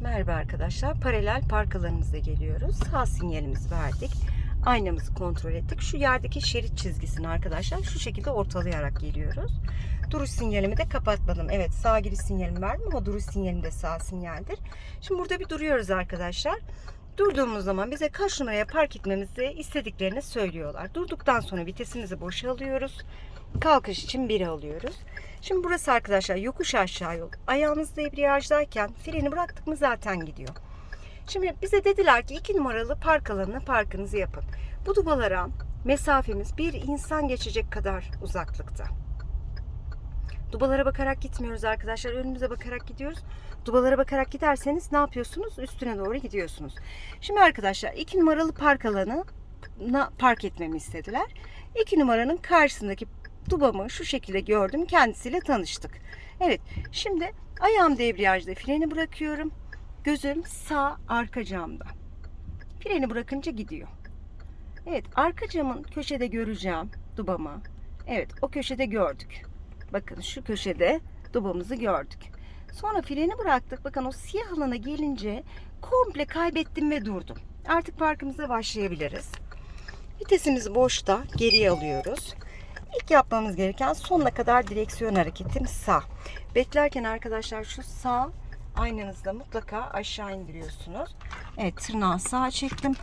Merhaba arkadaşlar. Paralel park alanımıza geliyoruz. Sağ sinyalimizi verdik. Aynamızı kontrol ettik. Şu yerdeki şerit çizgisini arkadaşlar şu şekilde ortalayarak geliyoruz. Duruş sinyalimi de kapatmadım. Evet sağ giriş sinyalimi verdim ama duruş sinyalim de sağ sinyaldir. Şimdi burada bir duruyoruz arkadaşlar. Durduğumuz zaman bize kaç numaraya park etmemizi istediklerini söylüyorlar. Durduktan sonra vitesimizi boşa alıyoruz. Kalkış için 1'e alıyoruz. Şimdi burası arkadaşlar yokuş aşağı yol. Ayağımız debriyajdayken freni bıraktık mı zaten gidiyor. Şimdi bize dediler ki 2 numaralı park alanına parkınızı yapın. Bu dubalara mesafemiz bir insan geçecek kadar uzaklıkta. Dubalara bakarak gitmiyoruz arkadaşlar. Önümüze bakarak gidiyoruz. Dubalara bakarak giderseniz ne yapıyorsunuz? Üstüne doğru gidiyorsunuz. Şimdi arkadaşlar 2 numaralı park alanı park etmemi istediler. 2 numaranın karşısındaki dubamı şu şekilde gördüm. Kendisiyle tanıştık. Evet şimdi ayağım debriyajda freni bırakıyorum. Gözüm sağ arka camda. Freni bırakınca gidiyor. Evet arka camın köşede göreceğim dubamı. Evet o köşede gördük. Bakın şu köşede dubamızı gördük. Sonra freni bıraktık. Bakın o siyah alana gelince komple kaybettim ve durdum. Artık parkımıza başlayabiliriz. Vitesimizi boşta geriye alıyoruz. İlk yapmamız gereken sonuna kadar direksiyon hareketim sağ. Beklerken arkadaşlar şu sağ aynanızda mutlaka aşağı indiriyorsunuz. Evet tırnağı sağa çektim.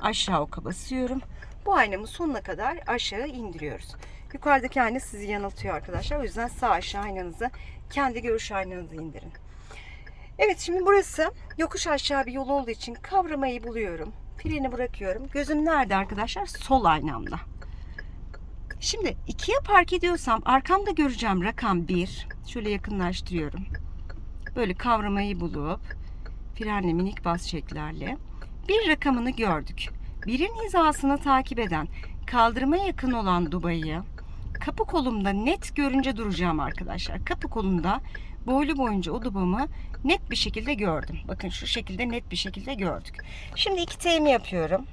Aşağı oka basıyorum. Bu aynamı sonuna kadar aşağı indiriyoruz. Yukarıdaki ayna sizi yanıltıyor arkadaşlar. O yüzden sağ aşağı aynanızı kendi görüş aynanızı indirin. Evet şimdi burası yokuş aşağı bir yol olduğu için kavramayı buluyorum. Freni bırakıyorum. Gözüm nerede arkadaşlar? Sol aynamda. Şimdi ikiye park ediyorsam arkamda göreceğim rakam 1. Şöyle yakınlaştırıyorum. Böyle kavramayı bulup frenle minik bas çeklerle bir rakamını gördük. Birin hizasını takip eden kaldırıma yakın olan dubayı kapı kolumda net görünce duracağım arkadaşlar. Kapı kolumda boylu boyunca o dubamı net bir şekilde gördüm. Bakın şu şekilde net bir şekilde gördük. Şimdi 2T'mi yapıyorum.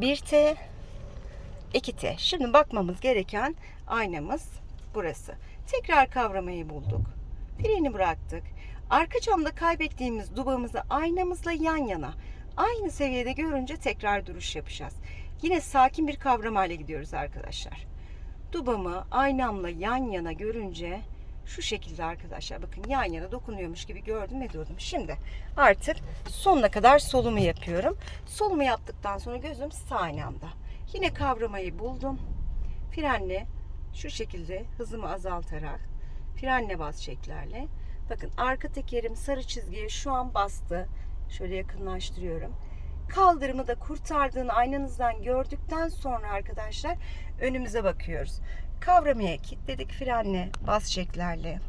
1T 2T. Şimdi bakmamız gereken aynamız burası. Tekrar kavramayı bulduk. Freni bıraktık. Arka camda kaybettiğimiz dubamızı aynamızla yan yana aynı seviyede görünce tekrar duruş yapacağız. Yine sakin bir kavramayla gidiyoruz arkadaşlar. Dubamı aynamla yan yana görünce şu şekilde arkadaşlar bakın yan yana dokunuyormuş gibi gördüm ve durdum. Şimdi artık sonuna kadar solumu yapıyorum. Solumu yaptıktan sonra gözüm sağ aynamda. Yine kavramayı buldum. Frenle şu şekilde hızımı azaltarak frenle bas şeklerle. Bakın arka tekerim sarı çizgiye şu an bastı. Şöyle yakınlaştırıyorum. Kaldırımı da kurtardığını aynanızdan gördükten sonra arkadaşlar önümüze bakıyoruz. Kavramaya kilitledik frenle bas şeklerle.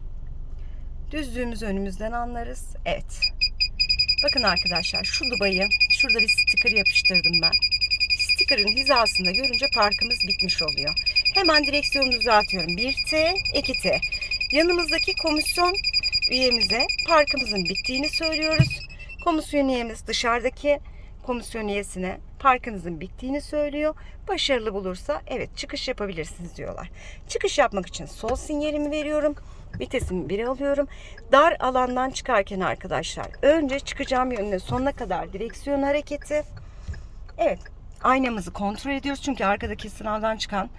Düzlüğümüzü önümüzden anlarız. Evet. Bakın arkadaşlar şu dubayı şurada bir sticker yapıştırdım ben sticker'ın hizasında görünce parkımız bitmiş oluyor. Hemen direksiyonu düzeltiyorum. 1T, 2T. Yanımızdaki komisyon üyemize parkımızın bittiğini söylüyoruz. Komisyon üyemiz dışarıdaki komisyon üyesine parkınızın bittiğini söylüyor. Başarılı bulursa evet çıkış yapabilirsiniz diyorlar. Çıkış yapmak için sol sinyalimi veriyorum. Vitesimi 1'e alıyorum. Dar alandan çıkarken arkadaşlar önce çıkacağım yönüne sonuna kadar direksiyon hareketi. Evet aynamızı kontrol ediyoruz. Çünkü arkadaki sınavdan çıkan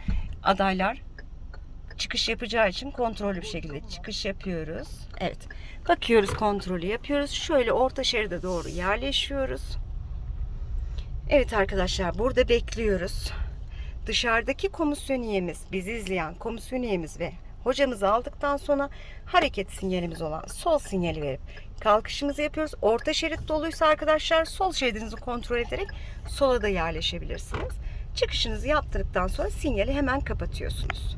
adaylar çıkış yapacağı için kontrollü bir şekilde çıkış yapıyoruz. Evet. Bakıyoruz kontrolü yapıyoruz. Şöyle orta şeride doğru yerleşiyoruz. Evet arkadaşlar burada bekliyoruz. Dışarıdaki komisyon üyemiz, bizi izleyen komisyon üyemiz ve hocamızı aldıktan sonra hareket sinyalimiz olan sol sinyali verip kalkışımızı yapıyoruz. Orta şerit doluysa arkadaşlar sol şeridinizi kontrol ederek sola da yerleşebilirsiniz. Çıkışınızı yaptırdıktan sonra sinyali hemen kapatıyorsunuz.